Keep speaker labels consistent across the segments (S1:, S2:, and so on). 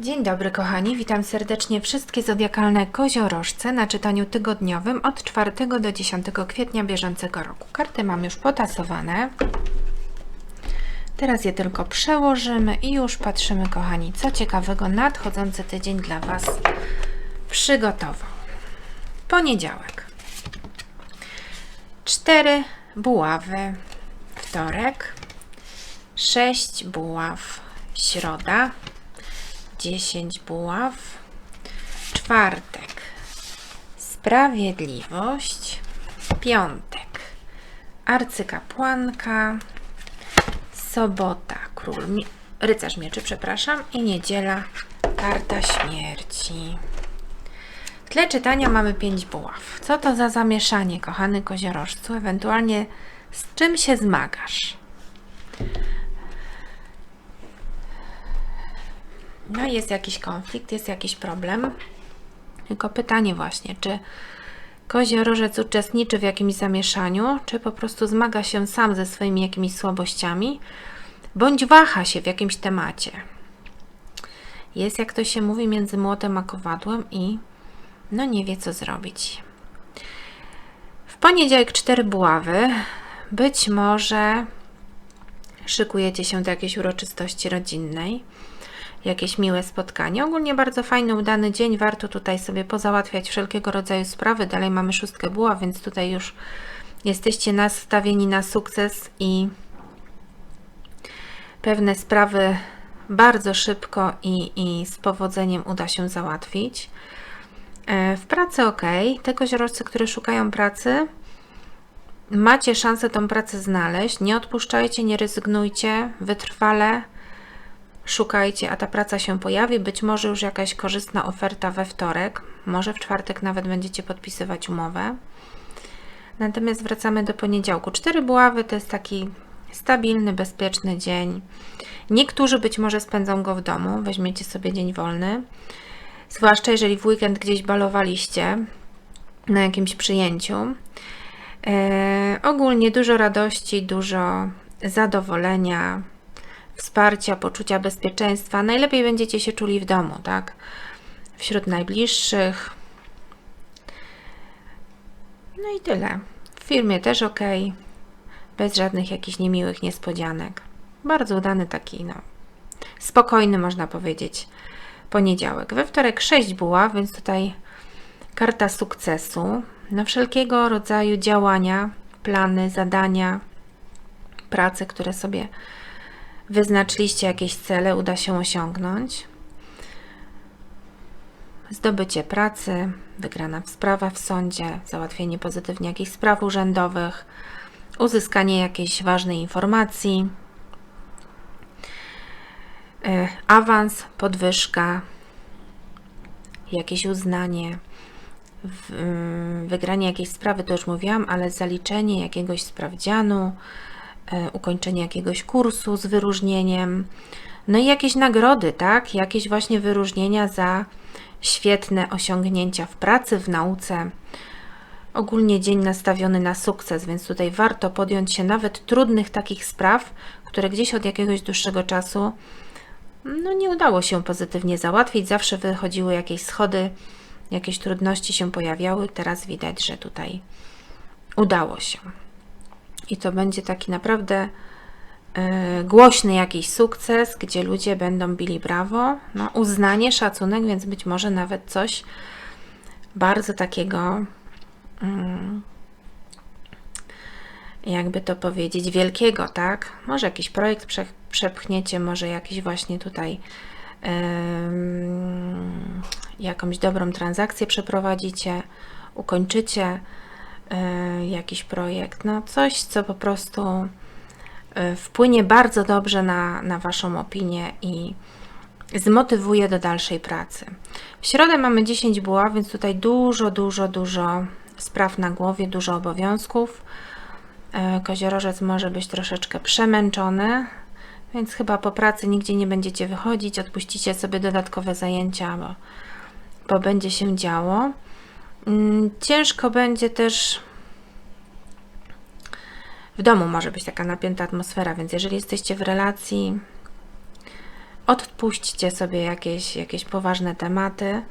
S1: Dzień dobry kochani, witam serdecznie wszystkie zodiakalne koziorożce na czytaniu tygodniowym od 4 do 10 kwietnia bieżącego roku. Karty mam już potasowane. Teraz je tylko przełożymy i już patrzymy kochani, co ciekawego nadchodzący tydzień dla Was przygotował. Poniedziałek. Cztery buławy, wtorek. Sześć buław, środa. 10 buław. Czwartek. Sprawiedliwość. Piątek. Arcykapłanka. Sobota. Król. Rycerz mieczy, przepraszam. I niedziela. Karta śmierci. W tle czytania mamy 5 buław. Co to za zamieszanie, kochany koziorożcu? Ewentualnie z czym się zmagasz? No jest jakiś konflikt, jest jakiś problem. Tylko pytanie właśnie, czy koziorożec uczestniczy w jakimś zamieszaniu, czy po prostu zmaga się sam ze swoimi jakimiś słabościami, bądź waha się w jakimś temacie. Jest, jak to się mówi, między młotem a kowadłem i no nie wie, co zrobić. W poniedziałek cztery buławy. Być może szykujecie się do jakiejś uroczystości rodzinnej jakieś miłe spotkanie. Ogólnie bardzo fajny, udany dzień. Warto tutaj sobie pozałatwiać wszelkiego rodzaju sprawy. Dalej mamy szóstkę buła, więc tutaj już jesteście nastawieni na sukces i pewne sprawy bardzo szybko i, i z powodzeniem uda się załatwić. E, W pracy ok. Te koziorożce, które szukają pracy, macie szansę tą pracę znaleźć. Nie odpuszczajcie, nie rezygnujcie, wytrwale szukajcie, a ta praca się pojawi. Być może już jakaś korzystna oferta we wtorek, może w czwartek nawet będziecie podpisywać umowę. Natomiast wracamy do poniedziałku. Cztery buławy to jest taki stabilny, bezpieczny dzień. Niektórzy być może spędzą go w domu, weźmiecie sobie dzień wolny. Zwłaszcza jeżeli w weekend gdzieś balowaliście na jakimś przyjęciu. E, ogólnie dużo radości, dużo zadowolenia, wsparcia, poczucia bezpieczeństwa. Najlepiej będziecie się czuli w domu, tak? Wśród najbliższych. No i tyle. W firmie też ok. Bez żadnych jakichś niemiłych niespodzianek. Bardzo udany taki, no, spokojny można powiedzieć, poniedziałek. We wtorek 6 buław, więc tutaj karta sukcesu. No wszelkiego rodzaju działania, plany, zadania, prace, które sobie wyznaczyliście jakieś cele, uda się osiągnąć. Zdobycie pracy, wygrana sprawa w sądzie, załatwienie pozytywnie jakichś spraw urzędowych, uzyskanie jakiejś ważnej informacji, e, awans, podwyżka, jakieś uznanie, ym, wygranie jakiejś sprawy, to już mówiłam, ale zaliczenie jakiegoś sprawdzianu, ukończenie jakiegoś kursu z wyróżnieniem, no i jakieś nagrody, tak? Jakieś właśnie wyróżnienia za świetne osiągnięcia w pracy, w nauce. Ogólnie dzień nastawiony na sukces, więc tutaj warto podjąć się nawet trudnych takich spraw, które gdzieś od jakiegoś dłuższego czasu no nie udało się pozytywnie załatwić. Zawsze wychodziły jakieś schody, jakieś trudności się pojawiały. Teraz widać, że tutaj udało się. I to będzie taki naprawdę e, głośny jakiś sukces, gdzie ludzie będą bili brawo, no, uznanie, szacunek, więc być może nawet coś bardzo takiego, mm, jakby to powiedzieć, wielkiego, tak? Może jakiś projekt prze, przepchniecie, może jakiś właśnie tutaj jakąś dobrą transakcję przeprowadzicie, ukończycie jakiś projekt, no coś, co po prostu e, wpłynie bardzo dobrze na, na Waszą opinię i zmotywuje do dalszej pracy. W środę mamy 10 buław, więc tutaj dużo, dużo, dużo spraw na głowie, dużo obowiązków. E, Koziorożec może być troszeczkę przemęczony, więc chyba po pracy nigdzie nie będziecie wychodzić, odpuścicie sobie dodatkowe zajęcia, bo, bo będzie się działo. Mm, Ciężko będzie też w domu może być taka napięta atmosfera, więc jeżeli jesteście w relacji, odpuśćcie sobie jakieś, jakieś poważne tematy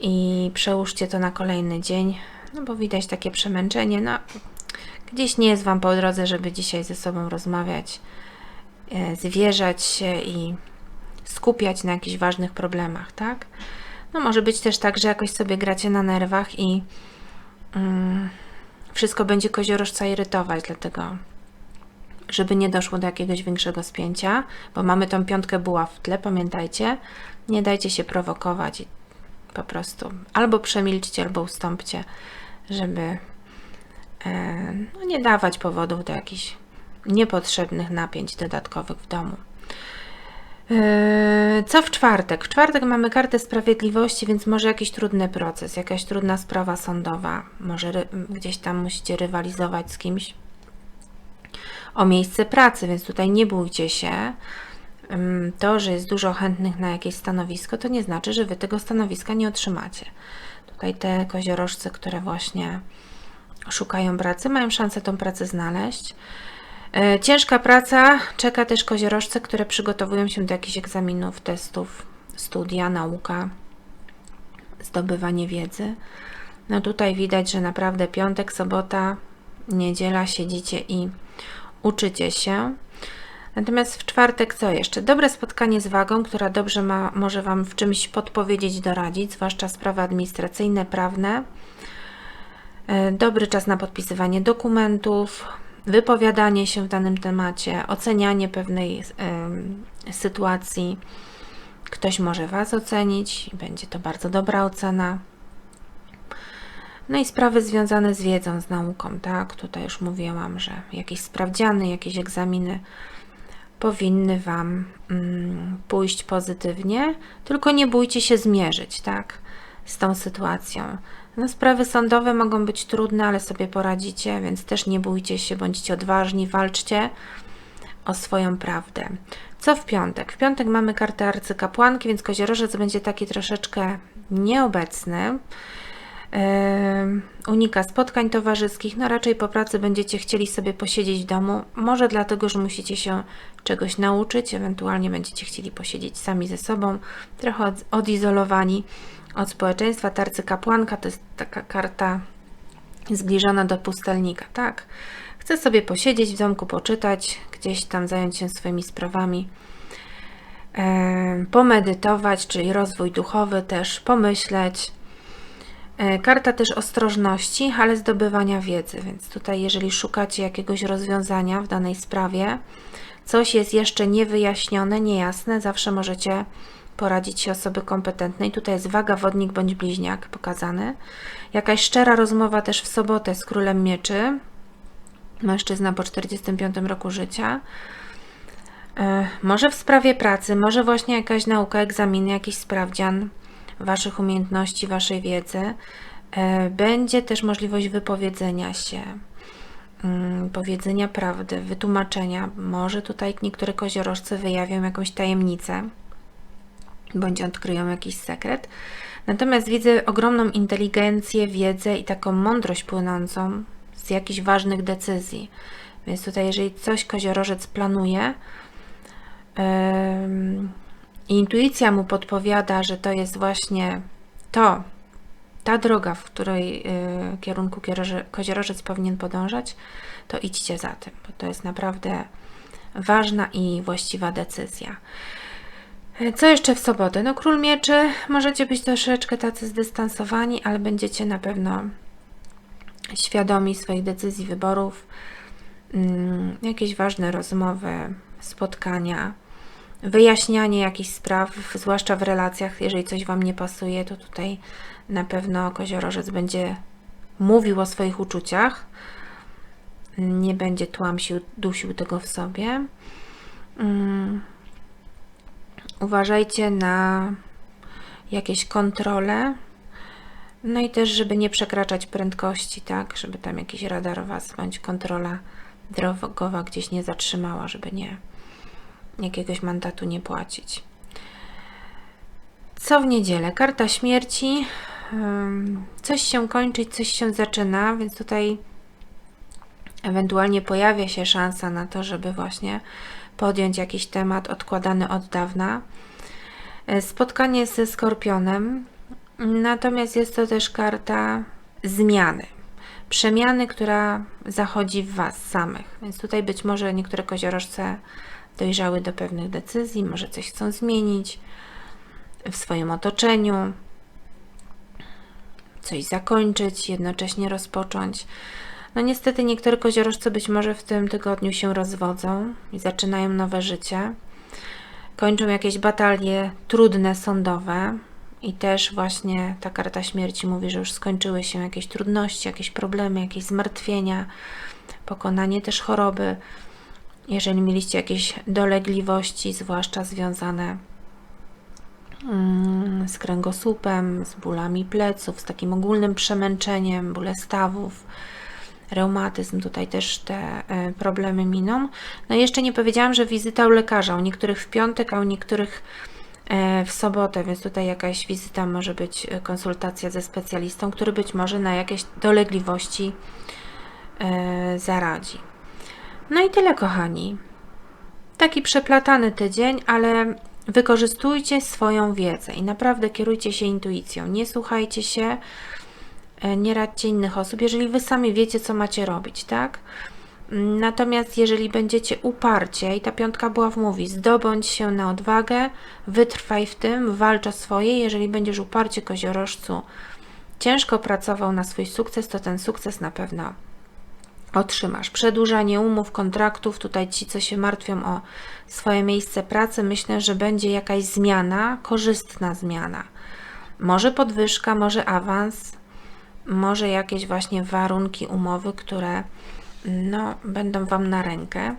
S1: i przełóżcie to na kolejny dzień, no bo widać takie przemęczenie. No, gdzieś nie jest Wam po drodze, żeby dzisiaj ze sobą rozmawiać, e, zwierzać się i skupiać na jakichś ważnych problemach, tak? No może być też tak, że jakoś sobie gracie na nerwach i mm, wszystko będzie koziorożca irytować, dlatego żeby nie doszło do jakiegoś większego spięcia, bo mamy tą piątkę buła w tle, pamiętajcie, nie dajcie się prowokować i po prostu albo przemilczcie, albo ustąpcie, żeby e, no, nie dawać powodów do jakichś niepotrzebnych napięć dodatkowych w domu. E, co w czwartek? W czwartek mamy kartę sprawiedliwości, więc może jakiś trudny proces, jakaś trudna sprawa sądowa. Może gdzieś tam musicie rywalizować z kimś o miejsce pracy, więc tutaj nie bójcie się. To, że jest dużo chętnych na jakieś stanowisko, to nie znaczy, że wy tego stanowiska nie otrzymacie. Tutaj te koziorożce, które właśnie szukają pracy, mają szansę tą pracę znaleźć. E, Ciężka praca czeka też koziorożce, które przygotowują się do jakichś egzaminów, testów, studia, nauka, zdobywanie wiedzy. No tutaj widać, że naprawdę piątek, sobota, niedziela siedzicie i uczycie się. Natomiast w czwartek co jeszcze? Dobre spotkanie z wagą, która dobrze ma, może Wam w czymś podpowiedzieć, doradzić, zwłaszcza sprawy administracyjne, prawne. E, Dobry czas na podpisywanie dokumentów, wypowiadanie się w danym temacie, ocenianie pewnej sytuacji. Ktoś może Was ocenić będzie to bardzo dobra ocena. No i sprawy związane z wiedzą, z nauką, tak? Tutaj już mówiłam, że jakieś sprawdziany, jakieś egzaminy powinny Wam mm, pójść pozytywnie, tylko nie bójcie się zmierzyć, tak? Z tą sytuacją. No, sprawy sądowe mogą być trudne, ale sobie poradzicie, więc też nie bójcie się, bądźcie odważni, walczcie o swoją prawdę. Co w piątek? W piątek mamy kartę arcykapłanki, więc koziorożec będzie taki troszeczkę nieobecny. Unika spotkań towarzyskich, no raczej po pracy będziecie chcieli sobie posiedzieć w domu, może dlatego, że musicie się czegoś nauczyć, ewentualnie będziecie chcieli posiedzieć sami ze sobą, trochę od, odizolowani od społeczeństwa. Tarcy kapłanka to jest taka karta zbliżona do pustelnika, tak? Chcę sobie posiedzieć w domku, poczytać, gdzieś tam zająć się swoimi sprawami, em, pomedytować, czyli rozwój duchowy też, pomyśleć, E, Karta też ostrożności, ale zdobywania wiedzy, więc tutaj, jeżeli szukacie jakiegoś rozwiązania w danej sprawie, coś jest jeszcze niewyjaśnione, niejasne, zawsze możecie poradzić się osoby kompetentnej. Tutaj jest waga, wodnik bądź bliźniak pokazany. Jakaś szczera rozmowa też w sobotę z królem mieczy, mężczyzna po 45 roku życia. E, Może w sprawie pracy, może właśnie jakaś nauka, egzaminy, jakiś sprawdzian. Waszych umiejętności, Waszej wiedzy. E, Będzie też możliwość wypowiedzenia się, mm, powiedzenia prawdy, wytłumaczenia. Może tutaj niektóre koziorożce wyjawią jakąś tajemnicę, bądź odkryją jakiś sekret. Natomiast widzę ogromną inteligencję, wiedzę i taką mądrość płynącą z jakichś ważnych decyzji. Więc tutaj, jeżeli coś koziorożec planuje, i intuicja mu podpowiada, że to jest właśnie to, ta droga, w której y, kierunku koziorożec powinien podążać, to idźcie za tym, bo to jest naprawdę ważna i właściwa decyzja. E, Co jeszcze w sobotę? No, król mieczy, możecie być troszeczkę tacy zdystansowani, ale będziecie na pewno świadomi swoich decyzji, wyborów, mm, jakieś ważne rozmowy, spotkania wyjaśnianie jakichś spraw, zwłaszcza w relacjach, jeżeli coś Wam nie pasuje, to tutaj na pewno koziorożec będzie mówił o swoich uczuciach, nie będzie tłamsił, dusił tego w sobie. Uważajcie na jakieś kontrole, no i też, żeby nie przekraczać prędkości, tak, żeby tam jakiś radar Was bądź kontrola drogowa gdzieś nie zatrzymała, żeby nie jakiegoś mandatu nie płacić. Co w niedzielę? Karta śmierci. Coś się kończy, coś się zaczyna, więc tutaj ewentualnie pojawia się szansa na to, żeby właśnie podjąć jakiś temat odkładany od dawna. E, Spotkanie ze skorpionem, natomiast jest to też karta zmiany, przemiany, która zachodzi w Was samych. Więc tutaj być może niektóre koziorożce dojrzały do pewnych decyzji, może coś chcą zmienić w swoim otoczeniu, coś zakończyć, jednocześnie rozpocząć. No niestety niektóre koziorożce być może w tym tygodniu się rozwodzą i zaczynają nowe życie. Kończą jakieś batalie trudne, sądowe. I też właśnie ta karta śmierci mówi, że już skończyły się jakieś trudności, jakieś problemy, jakieś zmartwienia, pokonanie też choroby. Jeżeli mieliście jakieś dolegliwości, zwłaszcza związane mm, z kręgosłupem, z bólami pleców, z takim ogólnym przemęczeniem, bóle stawów, reumatyzm, tutaj też te e, problemy miną. No i jeszcze nie powiedziałam, że wizyta u lekarza, u niektórych w piątek, a u niektórych e, w sobotę, więc tutaj jakaś wizyta może być e, konsultacja ze specjalistą, który być może na jakieś dolegliwości zaradzi. No i tyle, kochani. Taki przeplatany tydzień, ale wykorzystujcie swoją wiedzę i naprawdę kierujcie się intuicją. Nie słuchajcie się nie radźcie innych osób, jeżeli wy sami wiecie, co macie robić, tak? Natomiast jeżeli będziecie uparcie, i ta piątka była w mówi, zdobądź się na odwagę, wytrwaj w tym, walcz o swoje. Jeżeli będziesz uparcie koziorożcu ciężko pracował na swój sukces, to ten sukces na pewno otrzymasz. Przedłużanie umów, kontraktów, tutaj ci, co się martwią o swoje miejsce pracy, myślę, że będzie jakaś zmiana, korzystna zmiana. Może podwyżka, może awans, może jakieś właśnie warunki umowy, które no, będą Wam na rękę.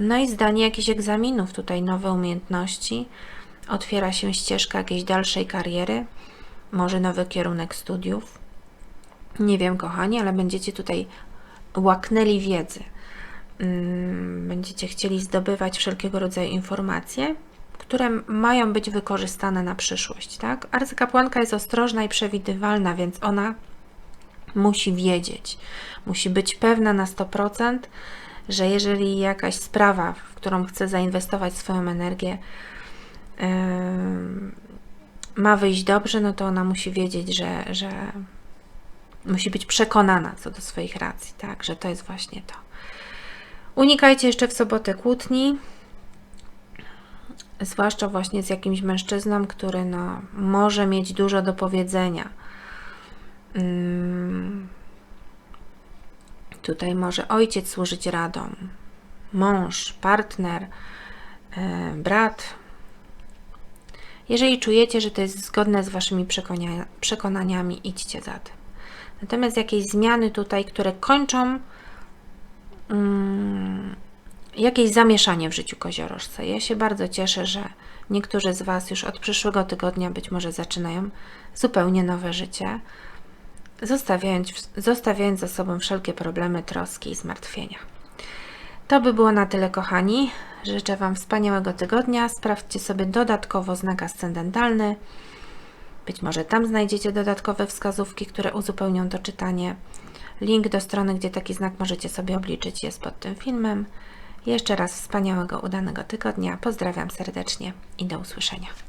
S1: No i zdanie jakichś egzaminów, tutaj nowe umiejętności, otwiera się ścieżka jakiejś dalszej kariery, może nowy kierunek studiów. Nie wiem, kochani, ale będziecie tutaj łaknęli wiedzy. Mm, będziecie chcieli zdobywać wszelkiego rodzaju informacje, które mają być wykorzystane na przyszłość. Tak? Arcykapłanka jest ostrożna i przewidywalna, więc ona musi wiedzieć, musi być pewna na 100%, że jeżeli jakaś sprawa, w którą chce zainwestować swoją energię, yy, ma wyjść dobrze, no to ona musi wiedzieć, że, że musi być przekonana co do swoich racji, tak, że to jest właśnie to. Unikajcie jeszcze w sobotę kłótni, zwłaszcza właśnie z jakimś mężczyzną, który no, może mieć dużo do powiedzenia Tutaj może ojciec służyć radą, mąż, partner, e, brat. Jeżeli czujecie, że to jest zgodne z Waszymi przekonaniami, idźcie za tym. Natomiast jakieś zmiany tutaj, które kończą um, jakieś zamieszanie w życiu koziorożca. Ja się bardzo cieszę, że niektórzy z Was już od przyszłego tygodnia być może zaczynają zupełnie nowe życie zostawiając, zostawiając za sobą wszelkie problemy, troski i zmartwienia. To by było na tyle, kochani. Życzę Wam wspaniałego tygodnia. Sprawdźcie sobie dodatkowo znak ascendentalny. Być może tam znajdziecie dodatkowe wskazówki, które uzupełnią to czytanie. Link do strony, gdzie taki znak możecie sobie obliczyć, jest pod tym filmem. Jeszcze raz wspaniałego, udanego tygodnia. Pozdrawiam serdecznie i do usłyszenia.